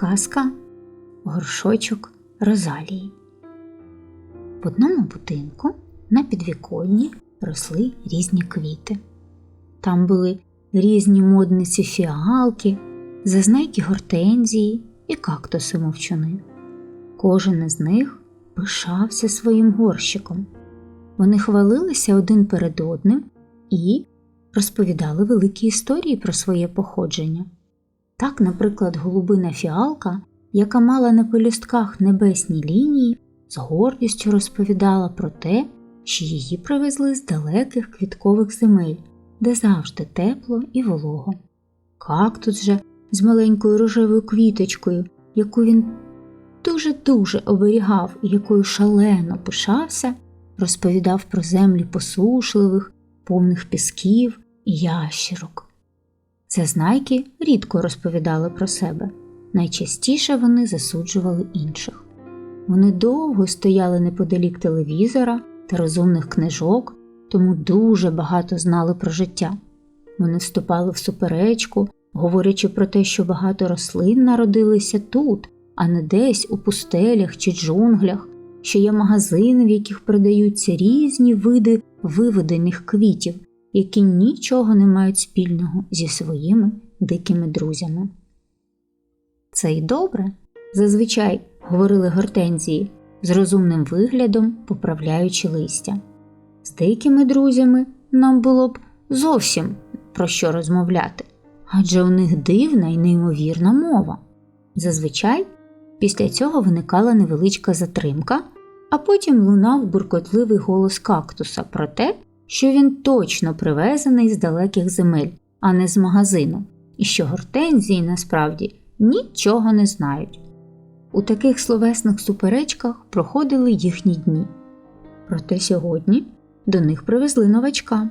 Казка Горшочок Розалії. В одному будинку на підвіконні росли різні квіти. Там були різні модниці фіалки, зазнайки гортензії і кактуси мовчуни. Кожен із них пишався своїм горщиком. Вони хвалилися один перед одним і розповідали великі історії про своє походження. Так, наприклад, голубина фіалка, яка мала на пелюстках небесні лінії, з гордістю розповідала про те, що її привезли з далеких квіткових земель, де завжди тепло і волого. Кактус же з маленькою рожевою квіточкою, яку він дуже-дуже оберігав і якою шалено пишався, розповідав про землі посушливих, повних пісків і ящірок. Зазнайки рідко розповідали про себе, найчастіше вони засуджували інших. Вони довго стояли неподалік телевізора та розумних книжок, тому дуже багато знали про життя. Вони вступали в суперечку, говорячи про те, що багато рослин народилися тут, а не десь у пустелях чи джунглях, що є магазини, в яких продаються різні види виведених квітів, які нічого не мають спільного зі своїми дикими друзями. Це й добре, зазвичай говорили гортензії, з розумним виглядом поправляючи листя. З дикими друзями нам було б зовсім про що розмовляти, адже у них дивна і неймовірна мова. Зазвичай після цього виникала невеличка затримка, а потім лунав буркотливий голос кактуса про те, що він точно привезений з далеких земель, а не з магазину, і що гортензії насправді нічого не знають. У таких словесних суперечках проходили їхні дні. Проте сьогодні до них привезли новачка.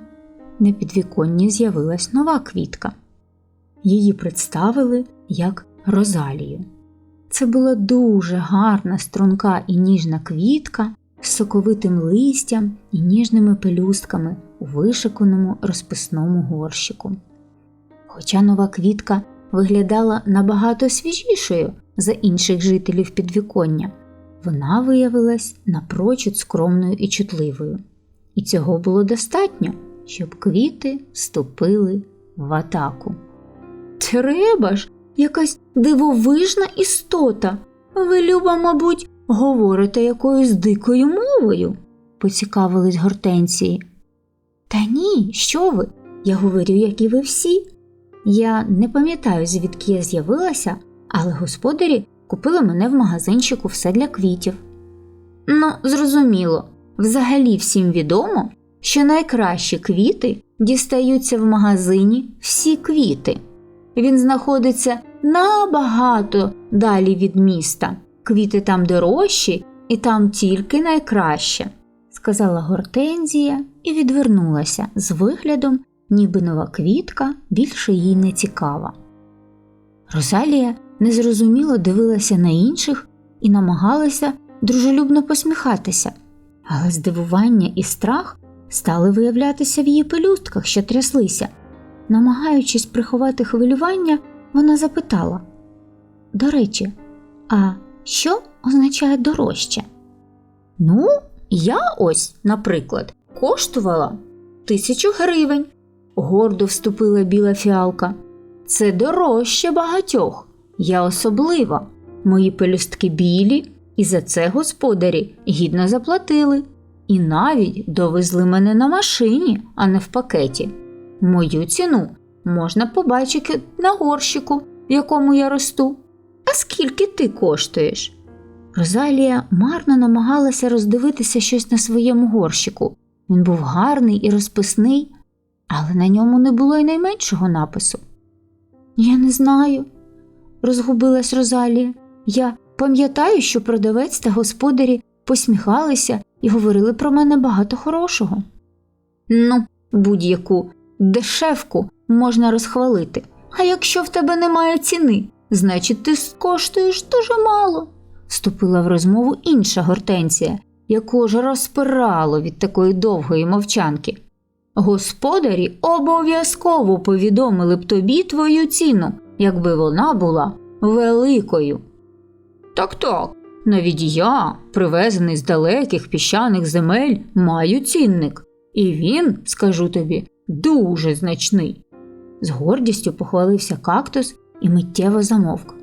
На підвіконні з'явилась нова квітка. Її представили як Розалію. Це була дуже гарна, струнка і ніжна квітка з соковитим листям і ніжними пелюстками у вишиканому розписному горщику. Хоча нова квітка виглядала набагато свіжішою за інших жителів підвіконня, вона виявилась напрочуд скромною і чутливою, і цього було достатньо, щоб квіти вступили в атаку. Треба ж, якась дивовижна істота. Ви, Люба, мабуть, говорите якоюсь дикою мовою, поцікавились гортенції. Та ні, що ви? Я говорю, як і ви всі. Я не пам'ятаю, звідки я з'явилася, але господарі купили мене в магазинчику все для квітів. Ну, зрозуміло, взагалі всім відомо, що найкращі квіти дістаються в магазині всі квіти. Він знаходиться набагато далі від міста. Квіти там дорожчі і там тільки найкраще, сказала Гортензія і відвернулася з виглядом, ніби нова квітка більше їй не цікава. Розалія незрозуміло дивилася на інших і намагалася дружелюбно посміхатися, але здивування і страх стали виявлятися в її пелюстках, що тряслися. Намагаючись приховати хвилювання, вона запитала До речі, а що означає дорожче? Ну, я ось, наприклад, коштувала тисячу гривень, гордо вступила біла фіалка. Це дорожче багатьох. Я особлива. Мої пелюстки білі, і за це господарі гідно заплатили, і навіть довезли мене на машині, а не в пакеті. Мою ціну можна побачити на горщику, в якому я росту. А скільки ти коштуєш? Розалія марно намагалася роздивитися щось на своєму горщику. Він був гарний і розписний, але на ньому не було й найменшого напису. Я не знаю, розгубилась Розалія. Я пам'ятаю, що продавець та господарі посміхалися і говорили про мене багато хорошого. Ну, будь-яку дешевку можна розхвалити, а якщо в тебе немає ціни, значить ти коштуєш дуже мало, вступила в розмову інша гортенція, яку ж розпирало від такої довгої мовчанки. Господарі обов'язково повідомили б тобі твою ціну, якби вона була великою. Так так, навіть я, привезений з далеких піщаних земель, маю цінник, і він, скажу тобі, дуже значний. З гордістю похвалився кактус і миттєво замовк.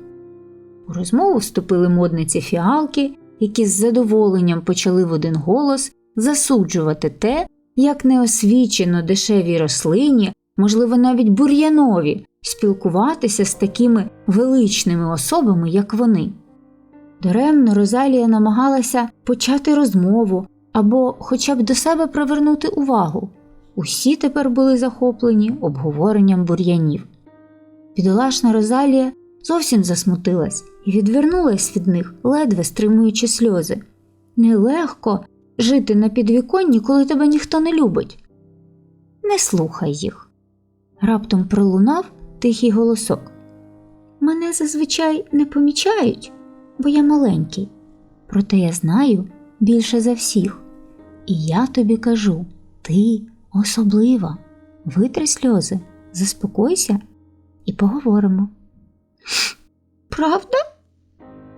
У розмову вступили модниці фіалки, які з задоволенням почали в один голос засуджувати те, як неосвічено дешевій рослині, можливо, навіть бур'янові, спілкуватися з такими величними особами, як вони. Даремно Розалія намагалася почати розмову або хоча б до себе привернути увагу. Усі тепер були захоплені обговоренням бур'янів. Бідолашна Розалія зовсім засмутилась і відвернулась від них, ледве стримуючи сльози. Нелегко жити на підвіконні, коли тебе ніхто не любить. Не слухай їх. Раптом пролунав тихий голосок. Мене зазвичай не помічають, бо я маленький, проте я знаю більше за всіх. І я тобі кажу ти особлива. Витри сльози, заспокойся і поговоримо. Правда?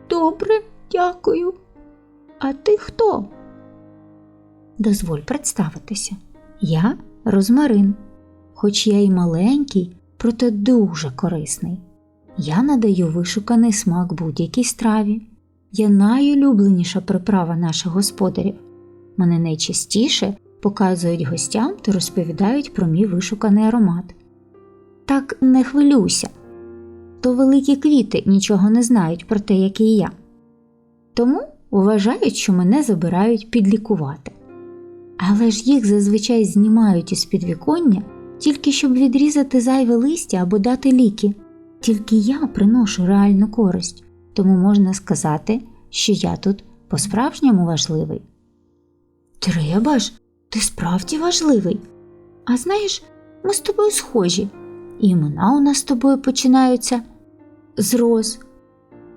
Добре, дякую. А ти хто? Дозволь представитися. Я розмарин. Хоч я й маленький, проте дуже корисний. Я надаю вишуканий смак будь-якій страві. Я найулюбленіша приправа наших господарів. Мене найчастіше показують гостям та розповідають про мій вишуканий аромат. Так не хвилюйся, то великі квіти нічого не знають про те, який я. Тому вважають, що мене забирають підлікувати. Але ж їх зазвичай знімають із підвіконня тільки щоб відрізати зайве листя або дати ліки. Тільки я приношу реальну користь, тому можна сказати, що я тут по-справжньому важливий. Треба ж, ти справді важливий. А знаєш, ми з тобою схожі, і імена у нас з тобою починаються з роз.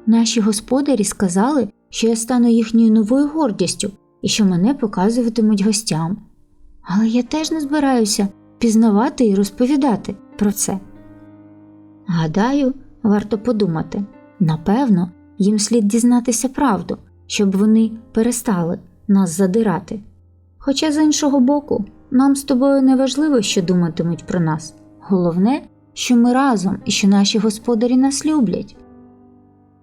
Наші господарі сказали, що я стану їхньою новою гордістю і що мене показуватимуть гостям. Але я теж не збираюся пізнавати і розповідати про це. Гадаю, варто подумати напевно, їм слід дізнатися правду, щоб вони перестали нас задирати. Хоча, з іншого боку, нам з тобою не важливо, що думатимуть про нас. Головне, що ми разом і що наші господарі нас люблять.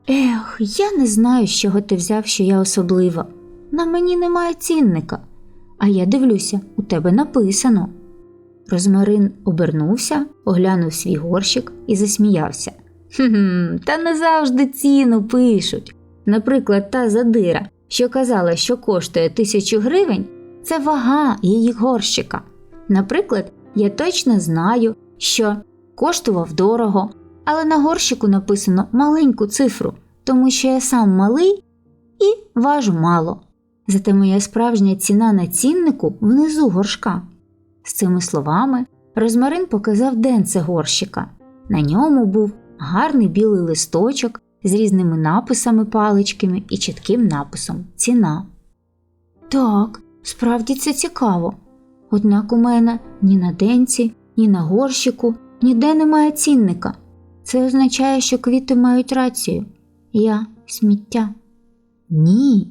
Ех, я не знаю, з чого ти взяв, що я особлива. На мені немає цінника, а я дивлюся, у тебе написано. Розмарин обернувся, оглянув свій горщик і засміявся. «Хм, Та не завжди ціну пишуть. Наприклад, та задира, що казала, що коштує тисячу гривень, це вага її горщика. Наприклад, я точно знаю, що коштував дорого, але на горщику написано маленьку цифру, тому що я сам малий і важу мало. Зате моя справжня ціна на ціннику внизу горшка. З цими словами Розмарин показав денце горщика. На ньому був гарний білий листочок з різними написами паличками і чітким написом Ціна. Так, справді це цікаво. Однак у мене ні на денці, ні на горщику ніде немає цінника. Це означає, що квіти мають рацію. Я сміття. Ні.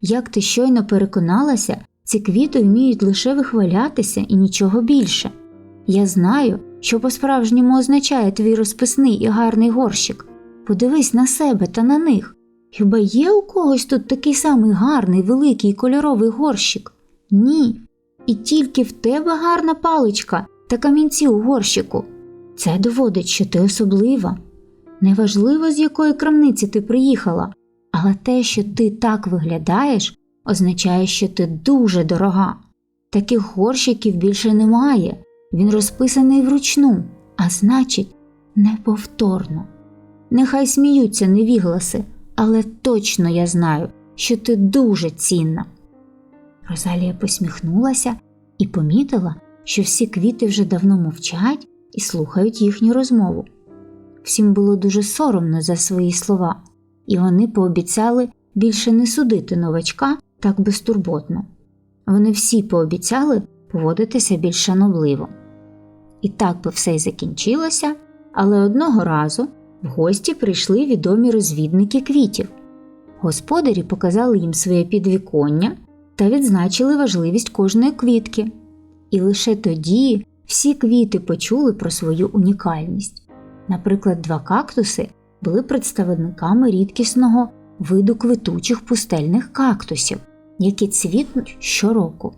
Як ти щойно переконалася, ці квіти вміють лише вихвалятися і нічого більше. Я знаю, що по-справжньому означає твій розписний і гарний горщик. Подивись на себе та на них. Хіба є у когось тут такий самий гарний, великий і кольоровий горщик? Ні. І тільки в тебе гарна паличка та камінці у горщику. Це доводить, що ти особлива. Неважливо, з якої крамниці ти приїхала, але те, що ти так виглядаєш, означає, що ти дуже дорога. Таких горщиків більше немає, він розписаний вручну, а значить, неповторно. Нехай сміються невігласи, але точно я знаю, що ти дуже цінна. Розалія посміхнулася і помітила, що всі квіти вже давно мовчать і слухають їхню розмову. Всім було дуже соромно за свої слова, і вони пообіцяли більше не судити новачка так безтурботно. Вони всі пообіцяли поводитися більш шанобливо. І так би все й закінчилося, але одного разу в гості прийшли відомі розвідники квітів. Господарі показали їм своє підвіконня та відзначили важливість кожної квітки. І лише тоді всі квіти почули про свою унікальність. Наприклад, два кактуси були представниками рідкісного виду квитучих пустельних кактусів, які цвітнуть щороку.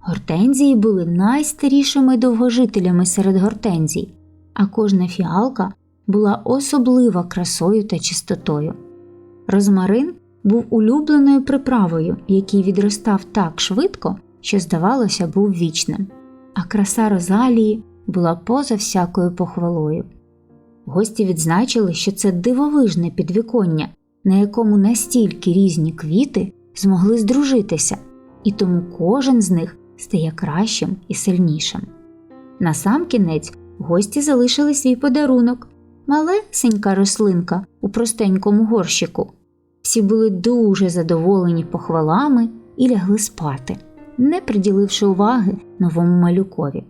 Гортензії були найстарішими довгожителями серед гортензій, а кожна фіалка була особлива красою та чистотою. Розмарин був улюбленою приправою, який відростав так швидко, що, здавалося, був вічним, а краса розалії була поза всякою похвалою. Гості відзначили, що це дивовижне підвіконня, на якому настільки різні квіти змогли здружитися, і тому кожен з них стає кращим і сильнішим. Насамкінець гості залишили свій подарунок малесенька рослинка у простенькому горщику. Всі були дуже задоволені похвалами і лягли спати, не приділивши уваги новому малюкові.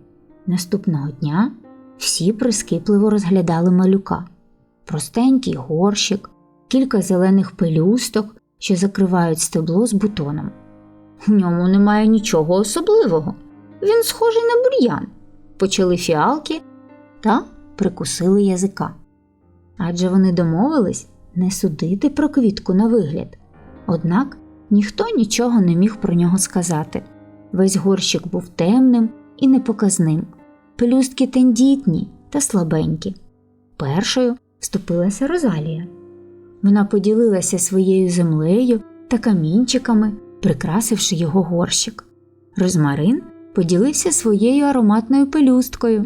Наступного дня всі прискіпливо розглядали малюка простенький горщик, кілька зелених пелюсток, що закривають стебло з бутоном. В ньому немає нічого особливого. Він схожий на бур'ян. Почали фіалки та прикусили язика. Адже вони домовились не судити про квітку на вигляд. Однак ніхто нічого не міг про нього сказати. Весь горщик був темним і непоказним, пелюстки тендітні та слабенькі. Першою вступилася Розалія. Вона поділилася своєю землею та камінчиками, прикрасивши його горщик. Розмарин поділився своєю ароматною пелюсткою,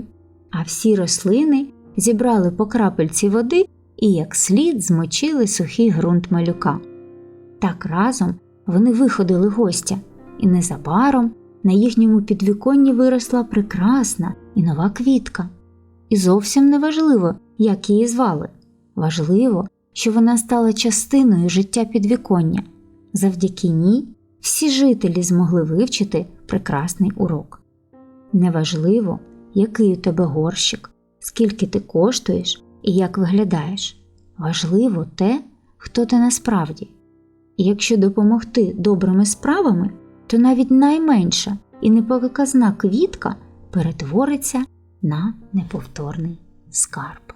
а всі рослини зібрали по крапельці води і як слід змочили сухий ґрунт малюка. Так разом вони виходили гостя, і незабаром на їхньому підвіконні виросла прекрасна і нова квітка. І зовсім не важливо, як її звали. Важливо, що вона стала частиною життя підвіконня. Завдяки ній всі жителі змогли вивчити прекрасний урок. Неважливо, який у тебе горщик, скільки ти коштуєш і як виглядаєш. Важливо те, хто ти насправді. І якщо допомогти добрими справами, то навіть найменша і непоказна квітка перетвориться на неповторний скарб.